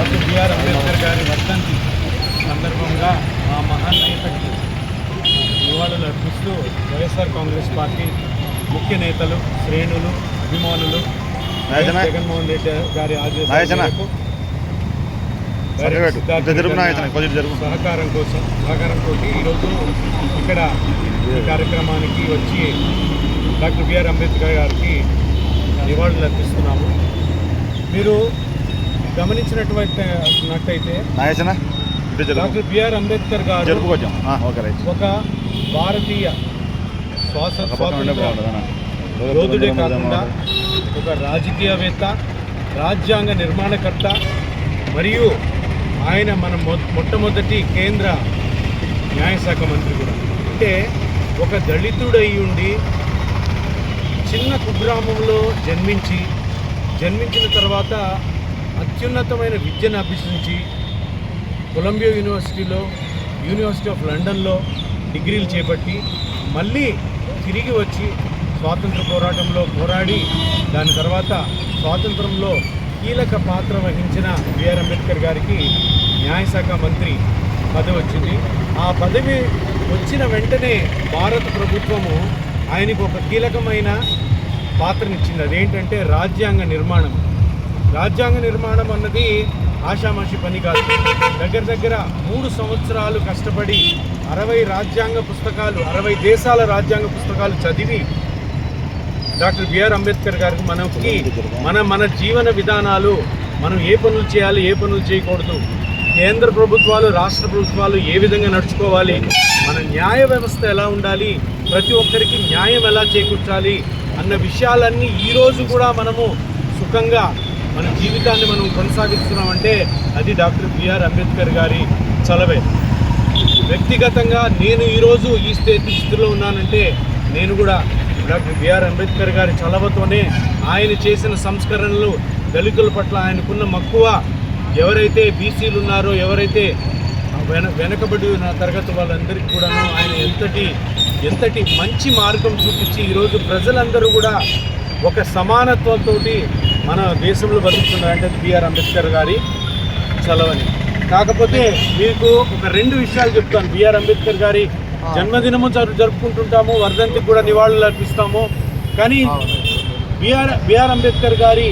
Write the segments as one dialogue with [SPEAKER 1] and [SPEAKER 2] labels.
[SPEAKER 1] Doctor BR Ambedkar గారి వర్ధంతి సందర్భంగా ఆ మహానేతకి నివాళులు అర్పిస్తూ వైఎస్ఆర్ కాంగ్రెస్ పార్టీ ముఖ్య నేతలు శ్రేణులు అభిమానులు? జగన్మోహన్ రెడ్డి గారి ఆదేశాల
[SPEAKER 2] నాయచనా?
[SPEAKER 1] మేరకు
[SPEAKER 2] సరిపెట్టు. కొంచెం జరుపు నాయచనా, కొంచెం జరుపు.
[SPEAKER 1] సహకారం కోసం ఈరోజు ఇక్కడ ఈ కార్యక్రమానికి వచ్చి డాక్టర్ బిఆర్ అంబేద్కర్ గారికి నివాళులు అర్పిస్తున్నాము మీరు గమనించినటువంటి నట్టయితే డాక్టర్ బిఆర్ అంబేద్కర్ గారు ఒక భారతీయ శ్వాస యోధుడే కాకుండా ఒక రాజకీయవేత్త రాజ్యాంగ నిర్మాణకర్త మరియు ఆయన మన మొ- మొట్టమొదటి కేంద్ర న్యాయశాఖ మంత్రి కూడా. అంటే ఒక దళితుడై ఉండి చిన్న కుగ్రామంలో జన్మించి జన్మించిన తర్వాత అత్యున్నతమైన విద్యను అభ్యసించి కొలంబియా యూనివర్సిటీలో యూనివర్సిటీ ఆఫ్ లండన్లో డిగ్రీలు చేపట్టి మళ్ళీ తిరిగి వచ్చి స్వాతంత్ర పోరాటంలో పోరాడి దాని తర్వాత స్వాతంత్రంలో కీలక పాత్ర వహించిన బిఆర్ అంబేద్కర్ గారికి న్యాయశాఖ మంత్రి పదవి వచ్చింది. ఆ పదవి వచ్చిన వెంటనే భారత ప్రభుత్వము ఆయనకు ఒక కీలకమైన పాత్రనిచ్చింది. అదేంటంటే రాజ్యాంగ నిర్మాణం. రాజ్యాంగ నిర్మాణం అన్నది ఆషామాషి పని కాదు. దగ్గర దగ్గర మూడు సంవత్సరాలు కష్టపడి అరవై రాజ్యాంగ పుస్తకాలు అరవై దేశాల రాజ్యాంగ పుస్తకాలు చదివి డాక్టర్ బిఆర్ అంబేద్కర్ గారికి మనకి మన మన జీవన విధానాలు మనం ఏ పనులు చేయాలి ఏ పనులు చేయకూడదు. కేంద్ర ప్రభుత్వాలు రాష్ట్ర ప్రభుత్వాలు ఏ విధంగా నడుచుకోవాలి మన న్యాయ వ్యవస్థ ఎలా ఉండాలి ప్రతి ఒక్కరికి న్యాయం ఎలా చేకూర్చాలి అన్న విషయాలన్నీ ఈరోజు కూడా మనము సుఖంగా మన జీవితాన్ని మనం కొనసాగిస్తున్నామంటే అది డాక్టర్ బిఆర్ అంబేద్కర్ గారి చలవే. వ్యక్తిగతంగా నేను ఈరోజు ఈ స్థితి స్థితిలో ఉన్నానంటే నేను కూడా డాక్టర్ బిఆర్ అంబేద్కర్ గారి చలవతోనే ఆయన చేసిన సంస్కరణలు దళితుల పట్ల ఆయనకున్న మక్కువ ఎవరైతే బీసీలు ఉన్నారో ఎవరైతే వెన వెనకబడి ఉన్న తరగతి వాళ్ళందరికీ కూడాను ఆయన ఎంతటి ఎంతటి మంచి మార్గం చూపించి ఈరోజు ప్రజలందరూ కూడా ఒక సమానత్వంతో మన దేశంలో బతుకుతున్నారు అంటే బిఆర్ అంబేద్కర్ గారి చలవని. కాకపోతే మీకు ఒక రెండు విషయాలు చెప్తాను. బిఆర్ అంబేద్కర్ గారి జన్మదినము జరు జరుపుకుంటుంటాము వర్ధంతికి కూడా నివాళులు అర్పిస్తాము. కానీ బిఆర్ బిఆర్ అంబేద్కర్ గారి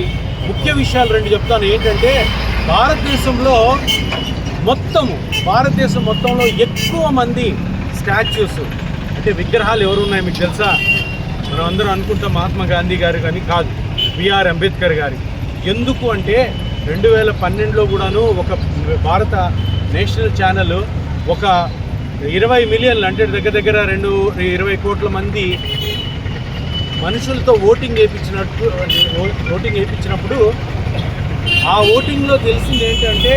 [SPEAKER 1] ముఖ్య విషయాలు రెండు చెప్తాను. ఏంటంటే భారతదేశంలో మొత్తము భారతదేశం మొత్తంలో ఎక్కువ మంది స్టాచ్యూస్ అంటే విగ్రహాలు ఎవరు ఉన్నాయి మీకు తెలుసా? మనం అందరం అనుకుంటాం మహాత్మా గాంధీ గారు కానీ కాదు. బిఆర్ అంబేద్కర్ గారి. ఎందుకు అంటే రెండు వేల పన్నెండులో కూడాను ఒక భారత నేషనల్ ఛానల్ ఒక ఇరవై మిలియన్లు అంటే దగ్గర దగ్గర రెండు ఇరవై కోట్ల మంది మనుషులతో ఓటింగ్ వేయించినట్టు ఓటింగ్ వేయించినప్పుడు ఆ ఓటింగ్లో తెలిసింది ఏంటంటే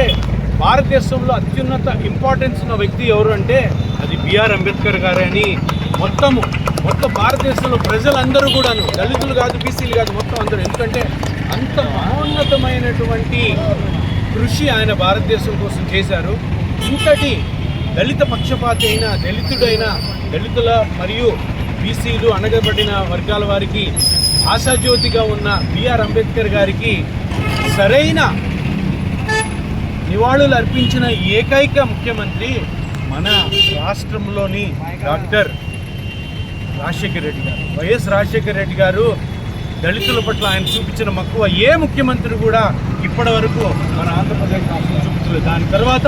[SPEAKER 1] భారతదేశంలో అత్యున్నత ఇంపార్టెన్స్ ఉన్న వ్యక్తి ఎవరు అంటే అది బిఆర్ అంబేద్కర్ గారని మొత్తము మొత్తం భారతదేశంలో ప్రజలందరూ కూడాను దళితులు కాదు బీసీలు కాదు మొత్తం అందరూ. ఎందుకంటే అంత మహోన్నతమైనటువంటి కృషి ఆయన భారతదేశం కోసం చేశారు. ఇంతటి దళిత పక్షపాతి అయిన దళితుడైన దళితుల మరియు బీసీలు అనగబడిన వర్గాల వారికి ఆశాజ్యోతిగా ఉన్న బిఆర్ అంబేద్కర్ గారికి సరైన నివాళులు అర్పించిన ఏకైక ముఖ్యమంత్రి మన రాష్ట్రంలోని డాక్టర్ రాజశేఖర్ రెడ్డి గారు. వైఎస్ రాజశేఖర్ రెడ్డి గారు దళితుల పట్ల ఆయన చూపించిన మక్కువ ఏ ముఖ్యమంత్రి కూడా ఇప్పటి వరకు మన ఆంధ్రప్రదేశ్ రాష్ట్రం చూపించలేదు. దాని తర్వాత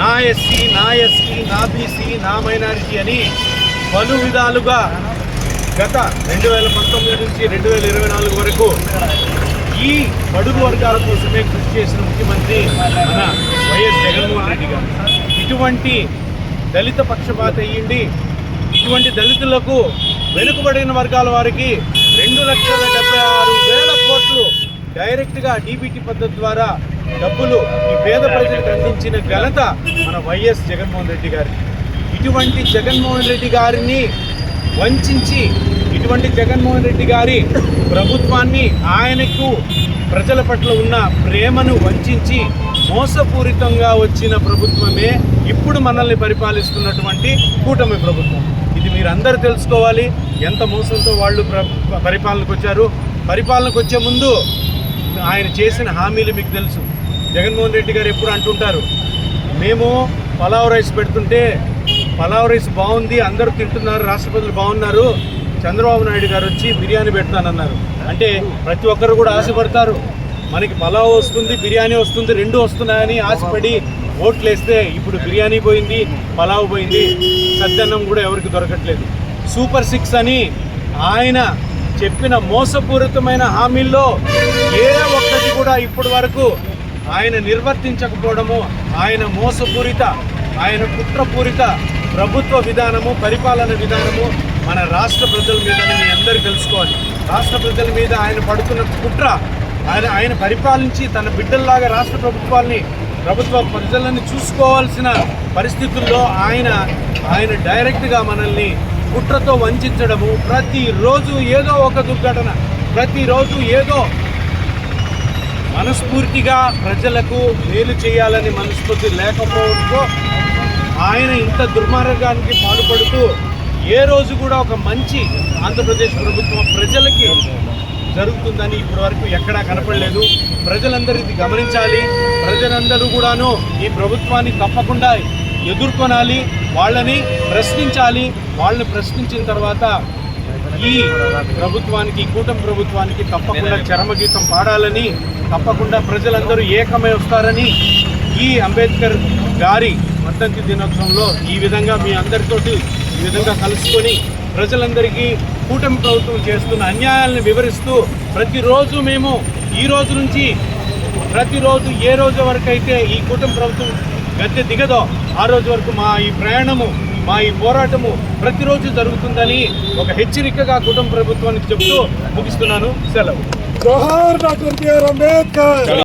[SPEAKER 1] నా ఎస్సీ నా ఎస్సీ నా బీసీ నా మైనారిటీ అని పలు విధాలుగా గత రెండు వేల పంతొమ్మిది నుంచి రెండు వేల ఇరవై నాలుగు వరకు ఈ బడుగు వర్గాల కోసమే కృషి చేసిన ముఖ్యమంత్రి మన వైఎస్ జగన్మోహన్ రెడ్డి గారు. ఇటువంటి దళిత పక్షపాత అయ్యింది ఇటువంటి దళితులకు వెనుకబడిన వర్గాల వారికి రెండు లక్షల డెబ్బై ఆరు వేల కోట్లు డైరెక్ట్గా డీబీటీ పద్ధతి ద్వారా డబ్బులు ఈ పేద ప్రజలకు అందించిన ఘనత మన వైఎస్ జగన్మోహన్ రెడ్డి గారి. ఇటువంటి జగన్మోహన్ రెడ్డి గారిని వంచి ఇటువంటి జగన్మోహన్ రెడ్డి గారి ప్రభుత్వాన్ని ఆయనకు ప్రజల పట్ల ఉన్న ప్రేమను వంచి మోసపూరితంగా వచ్చిన ప్రభుత్వమే ఇప్పుడు మనల్ని పరిపాలిస్తున్నటువంటి కూటమి ప్రభుత్వం. ఇది మీరు తెలుసుకోవాలి. ఎంత మోసంతో వాళ్ళు పరిపాలనకు వచ్చారు. పరిపాలనకు వచ్చే ముందు ఆయన చేసిన హామీలు మీకు తెలుసు. జగన్మోహన్ రెడ్డి గారు ఎప్పుడు అంటుంటారు మేము పలావ్ రైస్ పెడుతుంటే పలావ్ రైస్ బాగుంది అందరూ తింటున్నారు రాష్ట్రపతులు బాగున్నారు. చంద్రబాబు నాయుడు గారు వచ్చి బిర్యానీ పెడతానన్నారు. అంటే ప్రతి ఒక్కరు కూడా ఆశపడతారు. మనకి పలావ్ వస్తుంది బిర్యానీ వస్తుంది రెండు వస్తున్నాయని ఆశపడి ఓట్లేస్తే ఇప్పుడు బిర్యానీ పోయింది పలావ్ పోయింది సద్దన్నం కూడా ఎవరికి దొరకట్లేదు. సూపర్ సిక్స్ అని ఆయన చెప్పిన మోసపూరితమైన హామీల్లో ఏ ఒక్కటి కూడా ఇప్పటి వరకు ఆయన నిర్వర్తించకపోవడము ఆయన మోసపూరిత ఆయన కుట్రపూరిత ప్రభుత్వ విధానము పరిపాలన విధానము మన రాష్ట్ర ప్రజల మీద మీ అందరూ తెలుసుకోవాలి. రాష్ట్ర ప్రజల మీద ఆయన పడుతున్న కుట్ర ఆయన ఆయన పరిపాలించి తన బిడ్డల్లాగా రాష్ట్ర ప్రభుత్వాల్ని ప్రభుత్వ ప్రజలను చూసుకోవాల్సిన పరిస్థితుల్లో ఆయన ఆయన డైరెక్ట్గా మనల్ని కుట్రతో వంచడము ప్రతిరోజు ఏదో ఒక దుర్ఘటన ప్రతిరోజు ఏదో మనస్ఫూర్తిగా ప్రజలకు మేలు చేయాలని మనస్ఫూర్తి లేకపోవడంతో ఆయన ఇంత దుర్మార్గానికి పాల్పడుతూ ఏ రోజు కూడా ఒక మంచి ఆంధ్రప్రదేశ్ ప్రభుత్వం ప్రజలకి జరుగుతుందని ఇప్పటి వరకు ఎక్కడా కనపడలేదు. ప్రజలందరూ ఇది గమనించాలి. ప్రజలందరూ కూడాను ఈ ప్రభుత్వాన్ని తప్పకుండా ఎదుర్కొనాలి. వాళ్ళని ప్రశ్నించాలి. వాళ్ళని ప్రశ్నించిన తర్వాత ఈ ప్రభుత్వానికి కూటమి ప్రభుత్వానికి తప్పకుండా చరమగీతం పాడాలని తప్పకుండా ప్రజలందరూ ఏకమై వస్తారని ఈ అంబేద్కర్ గారి వర్ధంతి దినోత్సవంలో ఈ విధంగా మీ అందరితోటి ఈ విధంగా కలుసుకొని ప్రజలందరికీ కూటమి ప్రభుత్వం చేస్తున్న అన్యాయాలను వివరిస్తూ ప్రతిరోజు మేము ఈ రోజు నుంచి ప్రతిరోజు ఏ రోజు వరకు అయితే ఈ కూటమి ప్రభుత్వం గద్దె దిగదో ఆ రోజు వరకు మా ఈ ప్రయాణము మా ఈ పోరాటము ప్రతిరోజు జరుగుతుందని ఒక హెచ్చరికగా కుటుంబ ప్రభుత్వానికి చెబుతూ ముగిస్తున్నాను. సెలవు.
[SPEAKER 3] జోహార్ డాక్టర్ అంబేద్కర్!